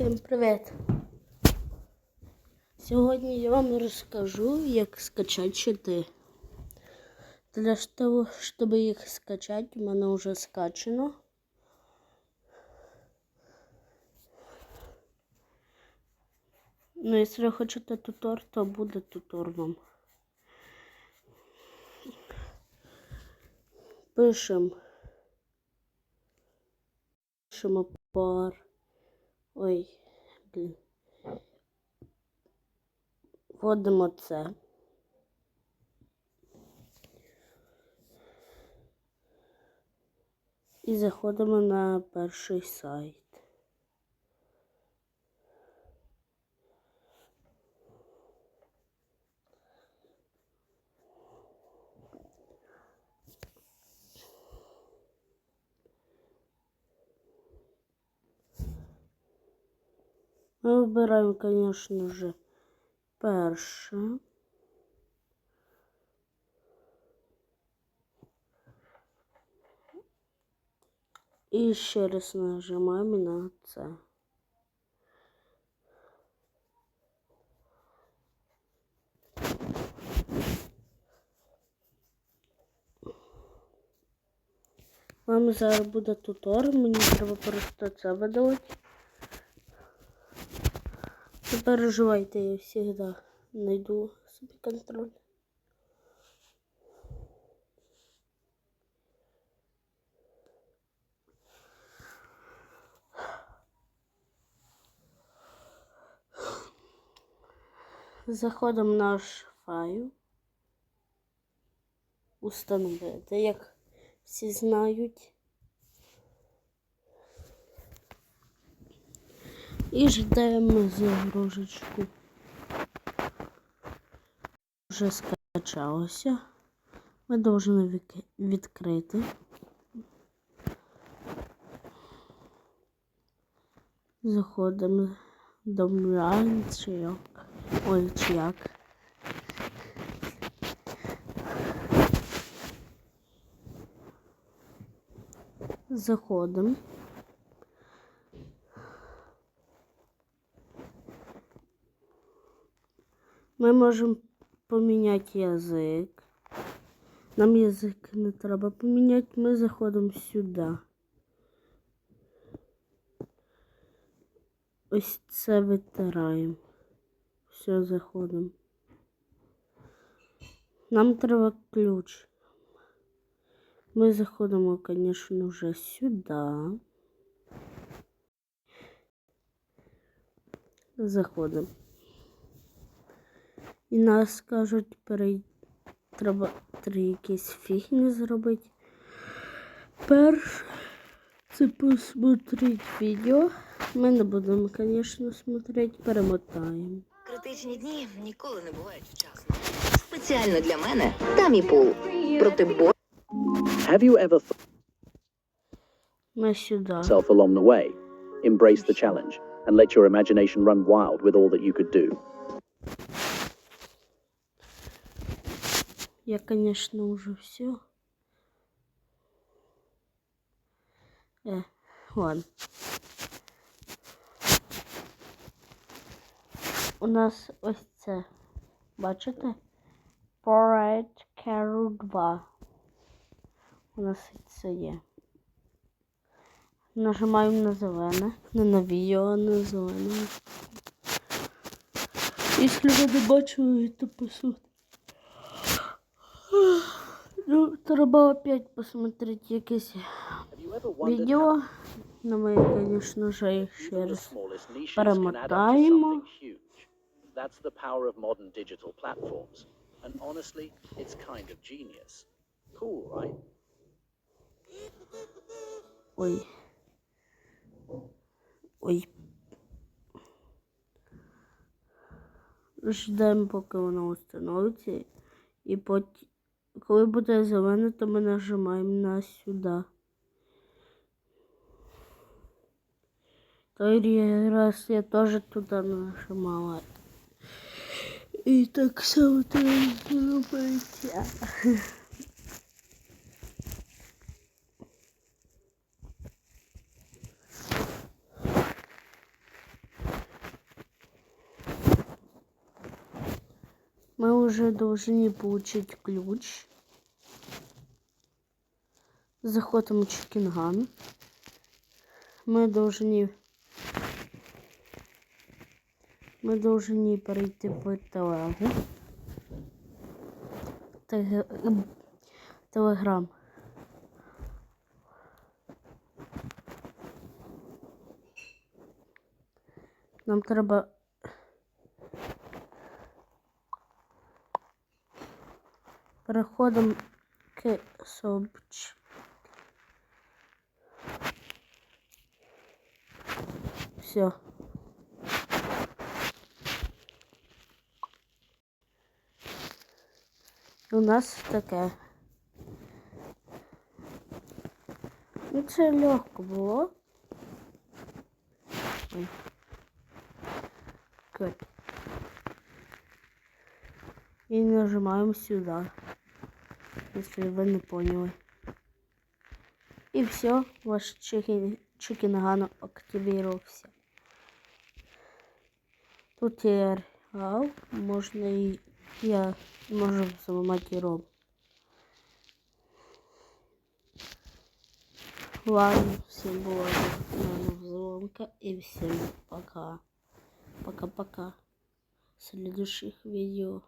Всім привіт! Сьогодні я вам розкажу, як скачати щити. Для того, щоб їх скачати, у мене вже скачано. Ну, якщо хочете тутор, то буде тутор вам. Пишемо. Пишемо пар. Ой, блін. Вводимо це. І заходимо на перший сайт. Ми вибираємо, звісно ж, перше. І ще раз нажимаємо на це. Вам зараз буде тутор, мені треба просто це видалити. Не переживайте, я завжди знайду собі контроль. Заходимо в наш файл. Установити, як всі знають. І ждемо загрузочку. Вже скачалося. Ми повинні відкрити. Заходимо до Мрайн. Ой, чи як. Заходимо. Ми можемо поміняти язик. Нам язик не треба поміняти, ми заходимо сюди. Ось це витираємо. Все, заходимо. Нам треба ключ. Ми заходимо, звісно, вже сюди. Заходимо. І нас скажуть, перей... треба три якісь фігні зробити. Перше, це посмотреть відео. Ми не будемо, звісно, смотреть, перемотаємо. Критичні дні ніколи не бувають вчасно. Спеціально для мене Таміпул. Проти бо... Have you ever Ми сюди. yourself along the way? Embrace the challenge and let your imagination run wild with all that you could do. Я, конечно, уже все. Э, ладно. У нас ось це. Бачите? Parade Carol 2. У нас це є. Нажимаємо на зелене. Не на відео, а на зелене. Якщо ви не бачили, то посудите. Ну, треба опять посмотреть якесь відео. Ну, ми, звісно ж, ще раз. перемотаємо. That's the power of modern digital platforms. And honestly, it's kind of genius. Cool, right? Ой. Ой. Ждемо, поки воно установиться. І потім, коли буде зелене, то ми нажимаємо на сюди. Той раз я теж туди нажимала. І так само треба зробити. Мы уже должны получить ключ. Заходим в Чикинган. Мы должны... Мы должны перейти в телегу. Тег- ем, Телеграм. Нам треба переходимо к сообщ. Все. У нас таке. Ну, це легко було. Ой. И нажимаем сюда, если вы не поняли. И все, ваш чикен, чикенган активировался. Тут я реал, можно и я можу взломать и ром. Ладно, всем была взломка и всем пока. Пока-пока. В следующих видео.